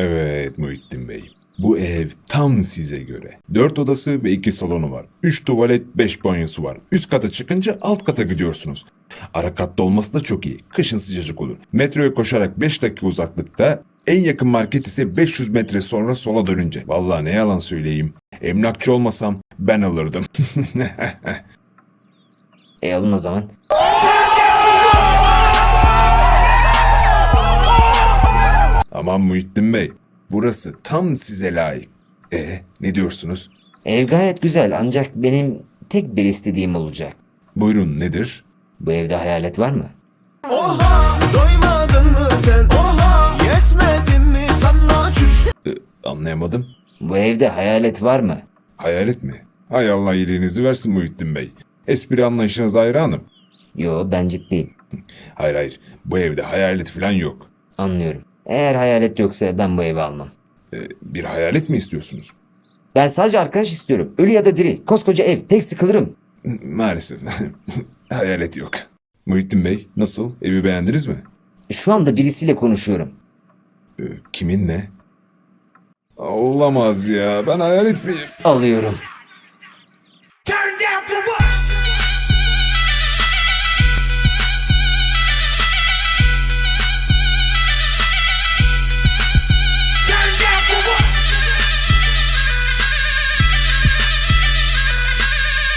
Evet Muhittin Bey. Bu ev tam size göre. 4 odası ve 2 salonu var. 3 tuvalet, 5 banyosu var. Üst kata çıkınca alt kata gidiyorsunuz. Ara katta olması da çok iyi. Kışın sıcacık olur. Metroya koşarak 5 dakika uzaklıkta en yakın market ise 500 metre sonra sola dönünce. Vallahi ne yalan söyleyeyim. Emlakçı olmasam ben alırdım. E alın o zaman. Aman Muhittin Bey. Burası tam size layık. E ne diyorsunuz? Ev gayet güzel ancak benim tek bir istediğim olacak. Buyurun nedir? Bu evde hayalet var mı? Oha doymadın mı sen Oha yetmedin mi sana çüş E, anlayamadım. Bu evde hayalet var mı? Hayalet mi? Hay Allah iyiliğinizi versin Muhittin Bey. Espri anlayışınız hayranım. Yo ben ciddiyim. Hayır hayır. Bu evde hayalet falan yok. Anlıyorum. Eğer hayalet yoksa ben bu evi almam. E, bir hayalet mi istiyorsunuz? Ben sadece arkadaş istiyorum. Ölü ya da diri. Koskoca ev. Tek sıkılırım. Maalesef. hayalet yok. Muhittin Bey nasıl? Evi beğendiniz mi? Şu anda birisiyle konuşuyorum. E, kiminle? Olamaz ya. Ben hayalet miyim? Alıyorum.